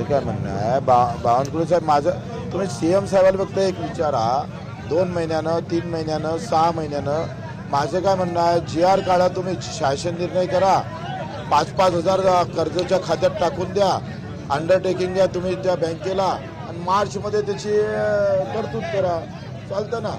माझं काय म्हणणं आहे? बा बावनकुळे साहेब माझं तुम्ही सी एम साहेबाला फक्त एक विचारा. दोन महिन्यानं तीन महिन्यानं सहा महिन्यानं माझं काय म्हणणं आहे? जी आर काढा तुम्ही शासन निर्णय करा. पाच पाच हजार कर्जाच्या खात्यात टाकून द्या. अंडरटेकिंग द्या तुम्ही त्या बँकेला. आणि मार्चमध्ये त्याची तरतूद करा. चालतं ना?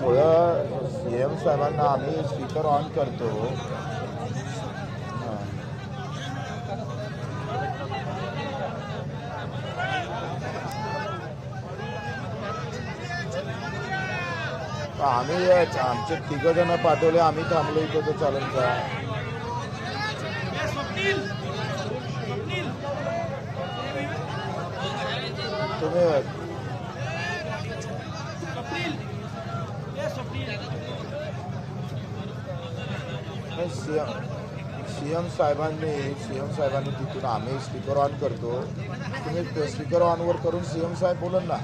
थोडं सी एम साहेबांना आम्ही स्पीकर ऑन करतो. आम्ही आमचे तिघ जण पाठवले आम्ही थांबलो इथं तर चालेल का? तुम्ही सीएम सीएम साहेबांनी तिथून आम्ही स्पीकर ऑन करतो. तुम्ही स्पीकर सीएम साहेब बोलून ना.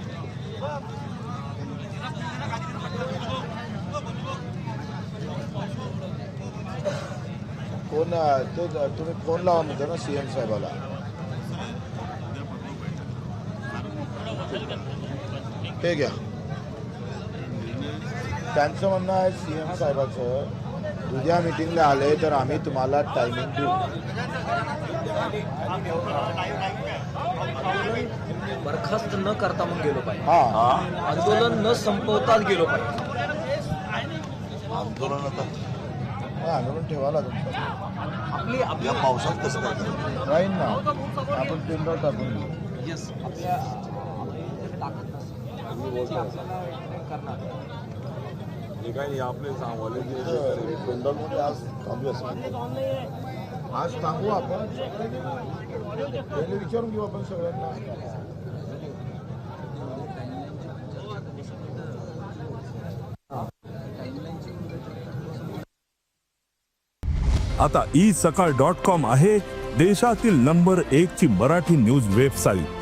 ते तुम्ही फ़ोन लावा ना सीएम साहेबाला? ते घ्या. त्यांचं म्हणणं आहे सीएम साहेबाचं उद्या मिटिंगला आले तर आम्ही तुम्हाला टायमिंग देऊ. बरखास्त न करता मग गेलो पाहिजे. हा. आंदोलन न संपवताच गेलो पाहिजे. आंदोलन आता. हा, आंदोलन ठेवायला आपली या पावसात कसं काय करायचं राहील ना. आपण पिंडर टाकून. येस आपल्या ताकद नसते ये काही आपले सांगवाले जे पिंडरमध्ये आज थांबू आज थांबू आपण. पहिले विचारून घेऊ आपण सगळ्यांना. आता ई सकाळ डॉट कॉम आहे देशातील नंबर एक ची मराठी न्यूज वेबसाईट